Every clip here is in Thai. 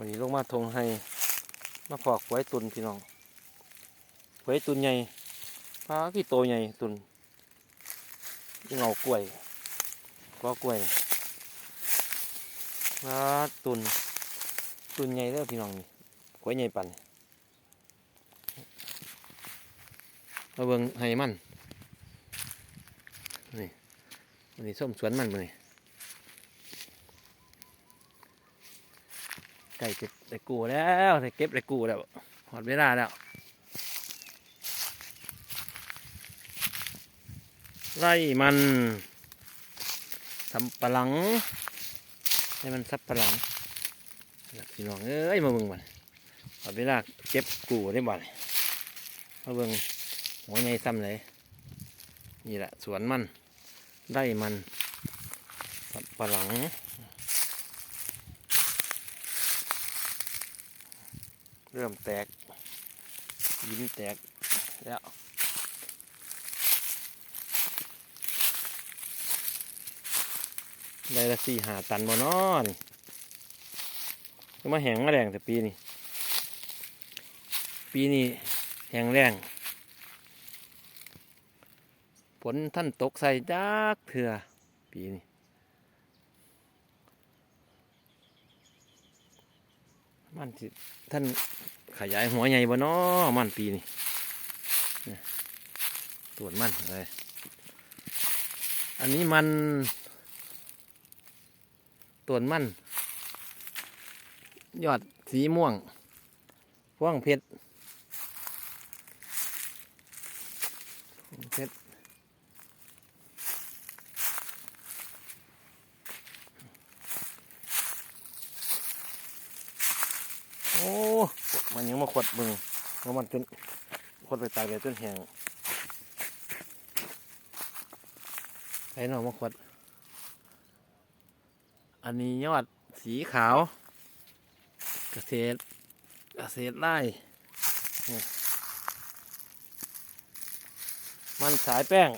วันนี้ลงมาทงให้มาพอกไว้ตุนพี่น้องไว้ตุนใหญ่ปลาพี่โตใหญ่ตุนเงากล้วยก็กล้วยปลาตุนตุนใหญ่เด้อพี่น้องนี่กล้วยใหญ่ปั่นมาเบิ่งให้มันนี่วันนี้ส้มสวนมันมานี่ ไก่เก็บได้กูแล้วได้เก็บได้กูแล้วหอดเวลาแล้วไล่มันสับปะหลังให้มันสับปะหลังพี่น้องเอ้ยมาเบิ่งมันหอดเวลาเก็บกูได้บ่เนี่ยมาเบิ่งหัวใหญ่ซ้ำเลยนี่แหละสวนมันไล่มันสับปะหลัง เริ่มแตก ยิ้มแตกแล้วได้ละสี่หาตันบ่นอนก็มาแหงมาแรงแต่ปีนี้ ปีนี้แหงแรงฝนท่านตกใส่จักเถื่อปีนี้ มันท่านขยายหัวใหญ่บ่น้อมันปีนี่เนี่ยตรวจมันเลยอันนี้มันตรวจมัน ยอดสีม่วงพ่วงเพชรเพชร โอ้มันยังมาขวดมึงแล้วมันจนขวดไปตากแดดจนแห้งไอ้หนอมาขวด อันนี้ยอดสีขาว เกษตร เกษตรไร่มันสายแป้ง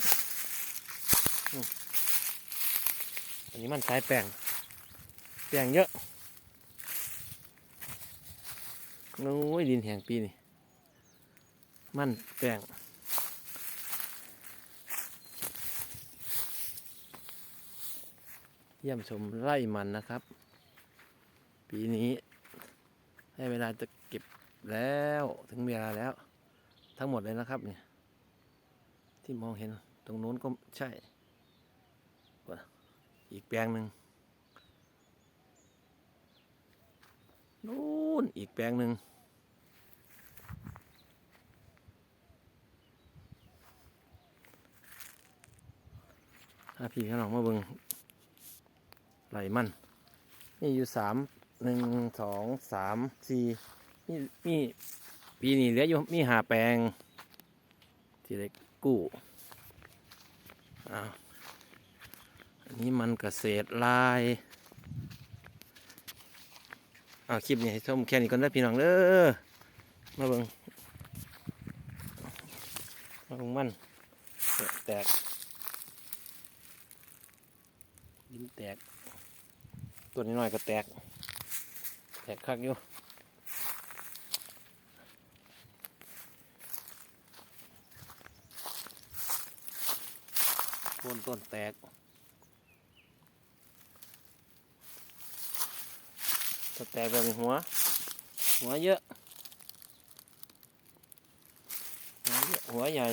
อันนี้มันสายแป้ง แป้งเยอะ โอ้ยดินแห่งปีนี่ มันแป้งเยี่ยมชมไร่มันนะครับ ปีนี้ ให้เวลาจะเก็บแล้วถึงเวลาแล้ว ทั้งหมดเลยนะครับ เนี่ย ที่มองเห็นตรงนู้นก็ใช่ อีกแปลงหนึ่งนู้ นอีกแปลงหนึ่งถ้าพี่ข้างนอกมาเบิงไหลมัน นี่อยู่สามหนึ่งสองสามสี่นี่มีปีนี้เหลืออยู่มีหาแปลง ที่ได้กู้อ้าวอันนี้มันเกษตรลาย อ้าวคลิปนี้ให้ชมแค่นี้ก่อนนะพี่น้องเด้อมาเบิ่งมาเบิ่งมันแตกดินแตก ตัวนี้น้อยก็แตก แตกคักอยู่โคนต้นแตก ก็แตกแบบนี้หัว หัวเยอะ หัวเยอะหัวใหญ่